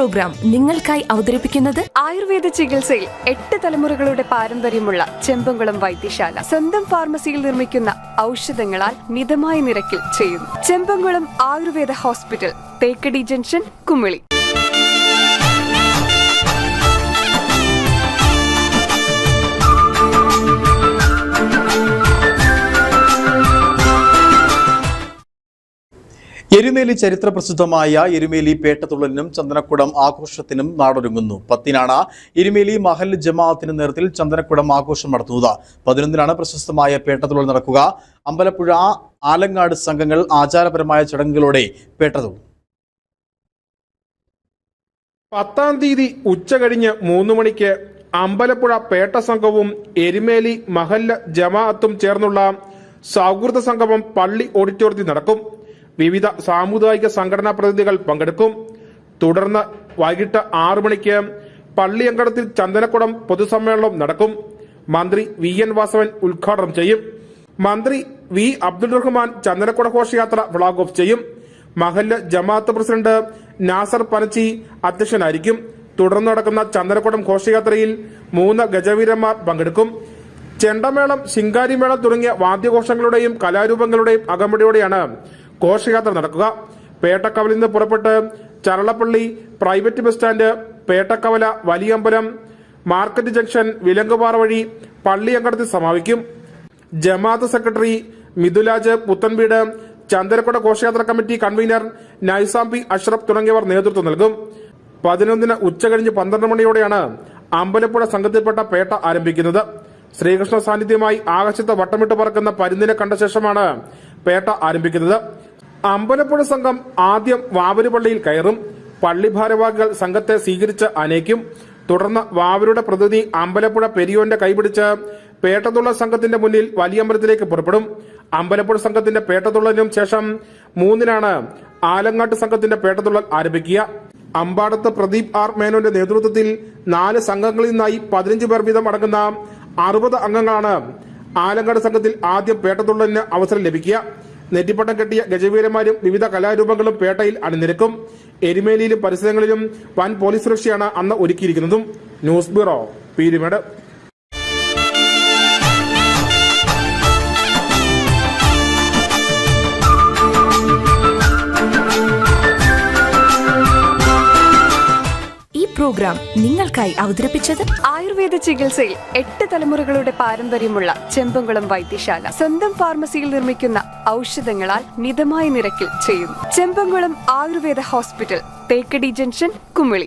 Programme നിങ്ങൾക്കായി അവതരിപ്പിക്കുന്നത് ആയുർവേദ ചികിത്സയിൽ എട്ട് തലമുറകളുടെ പാരമ്പര്യമുള്ള ചെമ്പംകുളം വൈദ്യശാല. സ്വന്തം ഫാർമസിയിൽ നിർമ്മിക്കുന്ന ഔഷധങ്ങളാൽ മിതമായ നിരക്കിൽ ചെയ്യുന്നു. Chembamkulam Ayurveda hospital Thekkady junction Kumily. Erumeli ചരിത്ര പ്രസിദ്ധമായ എരുമേലി പേട്ടതുള്ളലിനും ചന്ദനക്കുടം ആഘോഷത്തിനും നാടൊരുങ്ങുന്നു. പത്തിനാണ് എരുമേലി മഹൽ ജമാഅത്തിന് നേതൃത്വത്തിൽ ചന്ദനക്കുടം ആഘോഷം നടത്തുന്നത്. പതിനൊന്നിനാണ് പ്രശസ്തമായ പേട്ടതുള്ളൽ നടക്കുക. അമ്പലപ്പുഴ ആലങ്ങാട് സംഘങ്ങൾ ആചാരപരമായ ചടങ്ങുകളോടെ പേട്ടതുള്ളു. പത്താം തീയതി ഉച്ച കഴിഞ്ഞ് മൂന്ന് മണിക്ക് അമ്പലപ്പുഴ പേട്ട സംഘവും എരുമേലി മഹല്ല ജമാഅത്തും ചേർന്നുള്ള സൗഹൃദ സംഗമം പള്ളി ഓഡിറ്റോറിയത്തിൽ നടക്കും. വിവിധ സാമുദായിക സംഘടനാ പ്രതിനിധികൾ പങ്കെടുക്കും. തുടർന്ന് വൈകിട്ട് ആറു മണിക്ക് പള്ളിയങ്കടത്തിൽ ചന്ദനക്കുടം പൊതുസമ്മേളനം നടക്കും. മന്ത്രി വി എൻ വാസവൻ ഉദ്ഘാടനം ചെയ്യും. മന്ത്രി വി അബ്ദുൾ റഹ്മാൻ ചന്ദനക്കുട ഘോഷയാത്ര ഫ്ളാഗ് ഓഫ് ചെയ്യും. മഹല്ല ജമാഅത്ത് പ്രസിഡന്റ് നാസർ പനച്ചി അധ്യക്ഷനായിരിക്കും. തുടർന്ന് നടക്കുന്ന ചന്ദനക്കുടം ഘോഷയാത്രയിൽ മൂന്ന് ഗജവീരന്മാർ പങ്കെടുക്കും. ചെണ്ടമേളം ശിങ്കാരിമേളം തുടങ്ങിയ വാദ്യഘോഷങ്ങളുടെയും കലാരൂപങ്ങളുടെയും അകമ്പടിയോടെയാണ് ഘോഷയാത്ര നടക്കുക. പേട്ടക്കവലിൽ നിന്ന് പുറപ്പെട്ട് Charalappally private bus stand Pettakkavala Valiyambalam market junction Vilankupara വഴി പള്ളിയങ്കടത്തിൽ സമാപിക്കും. ജമാഅത്ത് സെക്രട്ടറി മിഥുലാജ് പുത്തൻവീട് ചന്ദനക്കുട ഘോഷയാത്ര committee convener Naizam P Ashraf തുടങ്ങിയവർ നേതൃത്വം നൽകും. പതിനൊന്നിന് ഉച്ചകഴിഞ്ഞ് പന്ത്രണ്ട് മണിയോടെയാണ് അമ്പലപ്പുഴ സംഘത്തിൽപ്പെട്ട പേട്ട ആരംഭിക്കുന്നത്. ശ്രീകൃഷ്ണ സാന്നിധ്യമായി ആകാശത്ത് വട്ടമിട്ട് പറക്കുന്ന പരുന്നിനെ കണ്ട ശേഷമാണ് പേട്ട ആരംഭിക്കുന്നത്. അമ്പലപ്പുഴ സംഘം ആദ്യം വാവരുപള്ളിയിൽ കയറും. പള്ളി ഭാരവാഹികൾ സംഘത്തെ സ്വീകരിച്ച് അനേക്കും. തുടർന്ന് വാവരുടെ പ്രതിനിധി അമ്പലപ്പുഴ പെരിയോന്റെ കൈപിടിച്ച് പേട്ടതുള്ള സംഘത്തിന്റെ മുന്നിൽ വലിയമ്പലത്തിലേക്ക് പുറപ്പെടും. അമ്പലപ്പുഴ സംഘത്തിന്റെ പേട്ടതുള്ളലിനും ശേഷം മൂന്നിനാണ് ആലങ്ങാട്ട് സംഘത്തിന്റെ പേട്ടതുള്ളൽ ആരംഭിക്കുക. അമ്പാടത്ത് പ്രദീപ് ആർ മേനോന്റെ നേതൃത്വത്തിൽ നാല് സംഘങ്ങളിൽ നിന്നായി പതിനഞ്ച് പേർ വീതം അടങ്ങുന്ന അറുപത് അംഗങ്ങളാണ് ആലങ്ങാട് സംഘത്തിൽ ആദ്യം പേട്ടതുള്ളലിന് അവസരം ലഭിക്കുക. നെറ്റിപ്പട്ടം കെട്ടിയ ഗജവീരന്മാരും വിവിധ കലാരൂപങ്ങളും പേട്ടയിൽ അണിനിരക്കും. എരുമേലിയിലും പരിസരങ്ങളിലും വൻ പോലീസ് സുരക്ഷയാണ് അന്ന് ഒരുക്കിയിരിക്കുന്നതും. News bureau Peermade. പ്രോഗ്രാം നിങ്ങൾക്കായി അവതരിപ്പിച്ചത് ആയുർവേദ ചികിത്സയിൽ എട്ട് തലമുറകളുടെ പാരമ്പര്യമുള്ള ചെമ്പങ്കുളം വൈദ്യശാല. സ്വന്തം ഫാർമസിയിൽ നിർമ്മിക്കുന്ന ഔഷധങ്ങളാൽ മിതമായ നിരക്കിൽ ചെയ്യുന്നു. Chembankulam Ayurveda hospital Thekkady junction Kumily.